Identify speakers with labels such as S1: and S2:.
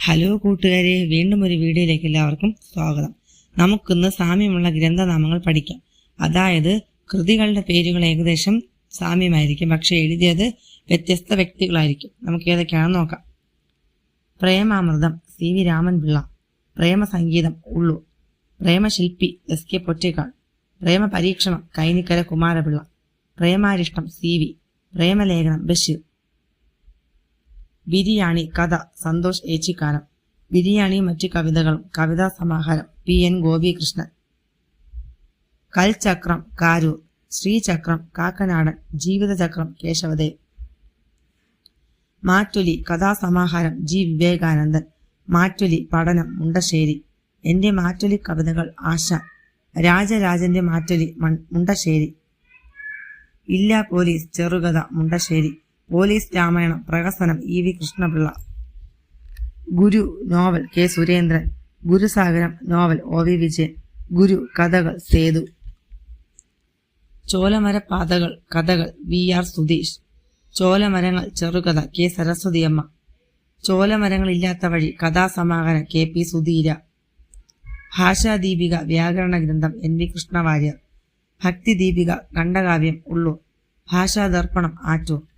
S1: Hello കൂട്ടുകാരെ വീണ്ടും ഒരു വീഡിയോയിലേക്ക് എല്ലാവർക്കും സ്വാഗതം. നമുക്കിന്ന് സാമ്യമുള്ള ഗ്രന്ഥനാമങ്ങൾ പഠിക്കാം. അതായത് കൃതികളുടെ പേരുകൾ ഏകദേശം സാമ്യമായിരിക്കും പക്ഷെ എഴുതിയത് വ്യത്യസ്ത വ്യക്തികളായിരിക്കും. നമുക്ക് ഏതൊക്കെയാണെന്ന് നോക്കാം. പ്രേമാമൃതം സി വി രാമൻപിള്ള പ്രേമസംഗീതം ഉള്ളു Premashilpi S K Pottekkatt Premapareekshanam Kainikkara Kumarapillai Premarishtam C V Premalekhanam Basheer Biriyani കഥ സന്തോഷ് ഏച്ചിക്കാനം ബിരിയാണി മറ്റ് കവിതകളും. കവിതാ സമാഹാരം. P N Gopikrishnan. കൽചക്രം Karoor. ശ്രീചക്രം Kakkanadan. Jeevithachakram Kesavadev. Mattoli കഥാസമാഹാരം ജി. വിവേകാനന്ദൻ. മാറ്റുലി പഠനം. മുണ്ടശ്ശേരി. എന്റെ മാറ്റുലി കവിതകൾ ആശ. രാജരാജന്റെ മാറ്റുലി മുണ്ടശ്ശേരി. ഇല്ല പോലീസ് ചെറുകഥ. മുണ്ടശ്ശേരി. പോലീസ് രാമായണം പ്രഹസനം E V Krishnapillai. Guru novel K Surendran. Gurusagaram novel O V Vijayan. Guru Kathakal Sethu. Cholamarapathakal കഥകൾ വി ആർ സുധീഷ്. ചോലമരങ്ങൾ ചെറുകഥ കെ സരസ്വതിയമ്മ. ചോലമരങ്ങളില്ലാത്ത വഴി കഥാസമാഹാരം കെ പി സുധീര. ഭാഷാദീപിക വ്യാകരണ ഗ്രന്ഥം എൻ വി കൃഷ്ണവാര്യർ. ഭക്തിദീപിക ഖണ്ഡകാവ്യം ഉള്ളൂർ. ഭാഷാദർപ്പണം ആറ്റൂർ.